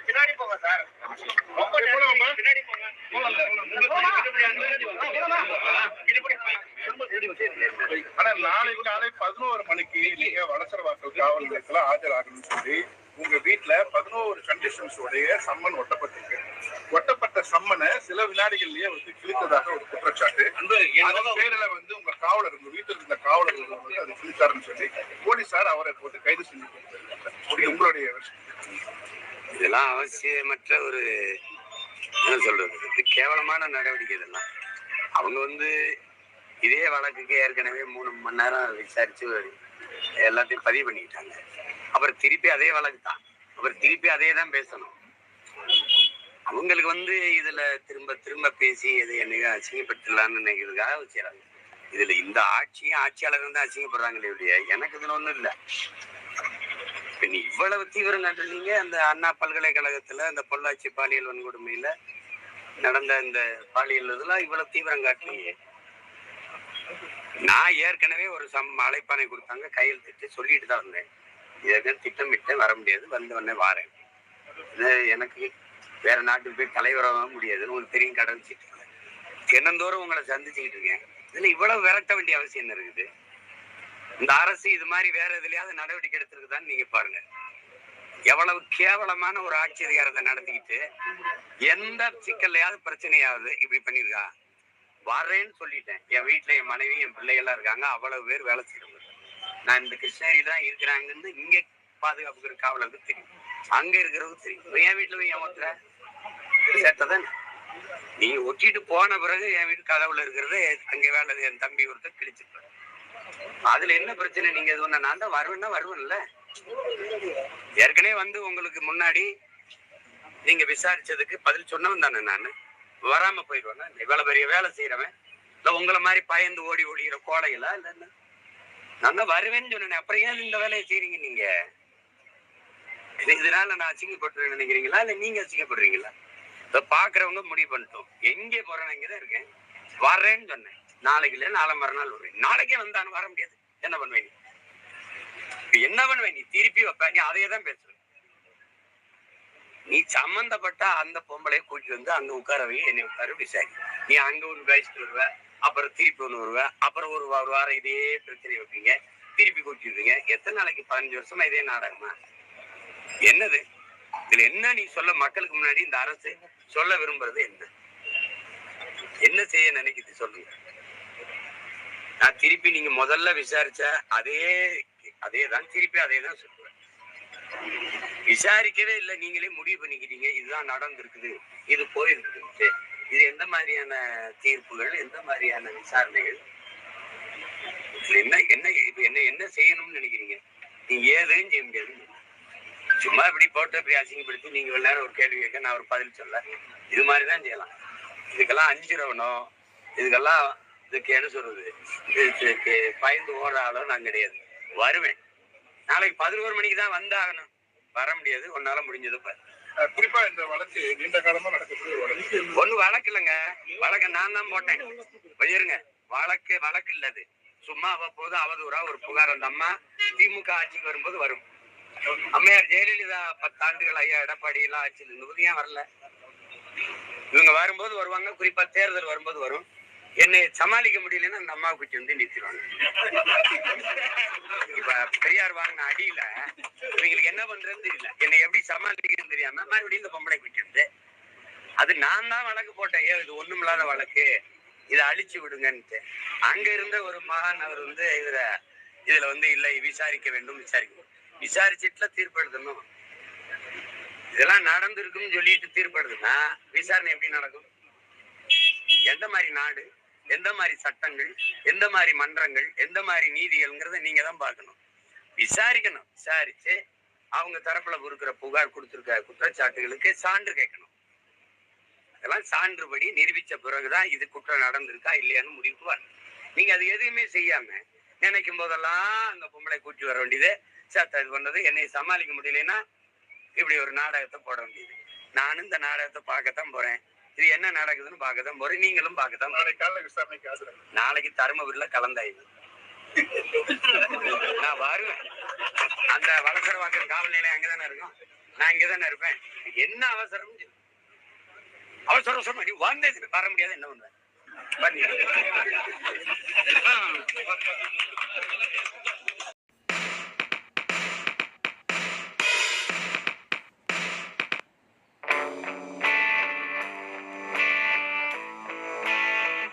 பின்னாடி போங்க சார் பின்னாடி ஆனா நாளை காலை பதினோரு மணிக்கு நீங்க வளசரவாக்கம் காவல் நிலையத்துல ஆஜராகணும்னு சொல்லி உங்க வீட்டுல பதினோரு கண்டிஷன்ஸ் உடைய சம்மன் ஒட்டப்பட்டிருக்கு. ஒட்டப்பட்ட சம்மனை சில வினாடிகள்லயே வந்து கிழித்ததாக ஒரு குற்றச்சாட்டு. அதன் பேரில வந்து உங்க காவலர் உங்க வீட்டில் இருந்த காவலர் வந்து அதை கிழித்தாருன்னு சொல்லி போலீசார் அவரை போட்டு கைது செஞ்சு உங்களுடைய. இதெல்லாம் அவசியமற்ற ஒரு என்ன சொல்றது? இது கேவலமான நடவடிக்கை இதெல்லாம். அவங்க வந்து இதே வழக்குக்கு ஏற்கனவே மூணு மணி நேரம் விசாரிச்சு எல்லாத்தையும் பதிவு பண்ணிக்கிட்டாங்க. அப்புறம் திருப்பி அதே வழக்கு தான். அப்புறம் திருப்பி அதே தான் பேசணும். அவங்களுக்கு வந்து இதுல திரும்ப திரும்ப பேசி இதை என்னைய அசிங்கப்படுத்தலாம்னு நினைக்கிறதுக்காக வச்சுறாங்க இதுல இந்த ஆட்சியும் ஆட்சியாளர்கள் தான் அசிங்கப்படுறாங்களே ஒழிய எனக்கு இதுல ஒண்ணும் இல்லை. நீ இவ்வளவு தீவிரம் காட்டுறீங்க அந்த அண்ணா பல்கலைக்கழகத்துல அந்த பொள்ளாச்சி பாலியல் வன்கொடுமையில நடந்த இந்த பாலியல் இதெல்லாம் இவ்வளவு தீவிரம் காட்டுறீங்க நான் ஏற்கனவே ஒரு சம் அழைப்பானை கொடுத்தாங்க கையெழுத்திட்டு சொல்லிட்டு தான் இருந்தேன் இதற்கு திட்டமிட்டு வர முடியாது. வந்த உடனே வாரேன். இது எனக்கு வேற நாட்டுக்கு போய் தலைவராக முடியாது உங்களுக்கு தெரியும் கடன் சீட்டு தினந்தோறும் உங்களை சந்திச்சுக்கிட்டு இருக்கேன். இதுல இவ்வளவு விரட்ட வேண்டிய அவசியம் என்ன இருக்குது? இந்த அரசு இது மாதிரி வேற எதுலையாவது நடவடிக்கை எடுத்திருக்குதான்னு நீங்க பாருங்க. எவ்வளவு கேவலமான ஒரு ஆட்சி அதிகாரத்தை நடத்திக்கிட்டு எந்த சிக்கல்லையாவது பிரச்சனையாவது இப்படி பண்ணிருக்கா வரேன்னு சொல்லிட்டேன். என் வீட்டுல என் மனைவி என் பிள்ளைகள்லாம் இருக்காங்க. அவ்வளவு பேர் வேலை செய்யறவங்க. நான் இந்த கிருஷ்ணகிரியில தான் இருக்கிறாங்கன்னு இங்க பாதுகாப்புக்கு காவலருக்கு தெரியும். அங்க இருக்கிறவங்க தெரியும். என் வீட்டுல போய் ஏன் ஒத்துற சேர்த்ததான்? நீ ஒட்டிட்டு போன பிறகு என் வீட்டு கதவுல இருக்கிறது அங்க வேலை என் தம்பி ஒருத்தர் கிழிச்சிருப்பாரு. அதுல என்ன பிரச்சனை? நீங்க இது ஒண்ணு நான் தான் வருவேன்னா வருவேன்ல. ஏற்கனவே வந்து உங்களுக்கு முன்னாடி நீங்க விசாரிச்சதுக்கு பதில் சொன்னவன் தானே நான்? வராம போயிடுவேன் இவ்வளவு பெரிய வேலை செய்யறவன் இல்ல உங்களை மாதிரி பயந்து ஓடி ஓடிக்கிற கோடைகளா இல்ல என்ன? நான் தான் வருவேன்னு சொன்னேன். அப்புறம் ஏன் இந்த வேலையை செய்றீங்க நீங்க? இதனால நான் அசிங்கப்பட்டு நினைக்கிறீங்களா? இல்ல நீங்க அசிங்கப்படுறீங்களா? இப்ப பாக்குறவங்க முடிவு பண்ணிட்டோம். எங்கே போறேன் இங்கதான் இருக்கேன். வர்றேன்னு சொன்னேன். நாளைக்கு இல்ல நாளை மறுநாள் வருவேன். நாளைக்கே வந்தான்னு வர முடியாது. என்ன பண்ணுவேன் நீ? இப்ப என்ன பண்ணுவேன் நீ? திருப்பி வைப்ப. நீ அதையே தான் பேசுவ நீ சம்பந்தப்பட்ட அந்த பொம்பளைய கூட்டிட்டு வந்து அங்க உட்கார வை என்னை உட்கார விசாரி. நீ அங்க ஒண்ணு பேசிட்டு வருவ. அப்புறம் திருப்பி ஒன்று வருவேன். அப்புறம் ஒரு ஒரு வாரம் இதே பிரச்சனை வைப்பீங்க. திருப்பி குடிச்சிருவீங்க எத்தனை நாளைக்கு? பதினஞ்சு வருஷமா இதே நாடகமா? என்னது? இதுல என்ன நீ சொல்ல மக்களுக்கு முன்னாடி இந்த அரசு சொல்ல விரும்புறது என்ன? என்ன செய்ய நினைக்குது சொல்லுங்க. நான் திருப்பி நீங்க முதல்ல விசாரிச்ச அதே அதே தான் திருப்பி அதே தான் சொல்லுவேன். விசாரிக்கவே இல்லை. நீங்களே முடிவு பண்ணிக்கிறீங்க இதுதான் நடந்திருக்குது. இது போயிருக்குது. இது எந்த மாதிரியான தீர்ப்புகள் எந்த மாதிரியான விசாரணைகள்? என்ன என்ன இப்ப என்ன என்ன செய்யணும்னு நினைக்கிறீங்க? நீங்க ஏதுன்னு செய்ய முடியாது. சும்மா இப்படி போட்டு இப்படி அசிங்கப்படுத்தி நீங்க இவ்வளவு நேரம் ஒரு கேள்வி கேட்க நான் ஒரு பதில் சொல்ல. இது மாதிரிதான் செய்யலாம். இதுக்கெல்லாம் அஞ்சிரவணும் இதுக்கெல்லாம் இதுக்கு என்ன சொல்றது? இதுக்கு பயந்து ஓடுற ஆளோ நான் கிடையாது. வருவேன். நாளைக்கு பதினோரு மணிக்கு தான் வந்தாகணும். வர முடியாது. உன்னால முடிஞ்சது பாரு. குறிப்பா இந்த வழக்கு நீண்ட காலமா நடக்கக்கூடிய வழக்கு. ஒண்ணு வழக்கு இல்லைங்க. வழக்க நான் தான் போட்டேன். போயிருங்க வழக்கு வழக்கு இல்லது. சும்மா அவ்வப்போது அவதூறா ஒரு புகார் அந்த அம்மா திமுக ஆட்சிக்கு வரும்போது வரும். அம்மையார் ஜெயலலிதா பத்தாண்டுகள் ஐயா எடப்பாடி எல்லாம் ஆட்சியில் இருந்தபோது ஏன் வரல? இவங்க வரும்போது வருவாங்க. குறிப்பா தேர்தல் வரும்போது வரும். என்னை சமாளிக்க முடியலன்னா அந்த அம்மாவை குச்சி வந்து நிறுத்திடுவாங்க. பெரியார் வாங்கின அடியில இவங்களுக்கு என்ன பண்றதுன்னு தெரியல. என்னை எப்படி சமாளிக்கிறதுன்னு தெரியாம மறுபடியும் இந்த பொம்பளை குச்சி அது நான் தான் வழக்கு போட்டேன். ஏ இது ஒண்ணுமில்லாத வழக்கு. இதை அழிச்சு விடுங்கன்ட்டு. அங்க இருந்த ஒரு மகான் அவர் வந்து இதுல இதுல வந்து இல்லை விசாரிக்க வேண்டும் விசாரிக்க. விசாரிச்சுட்டுல தீர்ப்பு எழுதணும் இதெல்லாம் நடந்திருக்குன்னு சொல்லிட்டு தீர்ப்பு எழுதுனா விசாரணை எப்படி நடக்கும்? எந்த மாதிரி நாடு எந்த மாதிரி சட்டங்கள் எந்த மாதிரி மன்றங்கள் எந்த மாதிரி நீதிகள்ங்கிறத நீங்க தான் பார்க்கணும். விசாரிக்கணும். விசாரிச்சு அவங்க தரப்புல கொடுக்கிற புகார் கொடுத்திருக்க குற்றச்சாட்டுகளுக்கு சான்று கேட்கணும். அதெல்லாம் சான்றுபடி நிரூபிச்ச பிறகுதான் இது குற்றம் நடந்திருக்கா இல்லையான்னு முடிவுக்கு வரணும். நீங்க அது எதுவுமே செய்யாம நினைக்கும் போதெல்லாம் அந்த பொம்பளை கூட்டி வர வேண்டியது சேத்த இது பண்ணது என்னை சமாளிக்க முடியலன்னா இப்படி ஒரு நாடகத்தை போட வேண்டியது. நானும் இந்த நாடகத்தை பார்க்கத்தான் போறேன். இது என்ன நடக்குதுன்னு பார்க்கத்தான் போறேன். நீங்களும் பார்க்கத்தான் நாளைக்கு தருமபுரியில கலந்தாய்வு. நான் வருவேன். அந்த வளசர வாக்கர் காவல் நிலையம் அங்கதானே இருக்கும்? நான் இங்கதானே இருப்பேன். என்ன அவசரம் அவசர அவசரம் நீ வந்தது வர முடியாது என்ன பண்ணுவேன் பண்ணி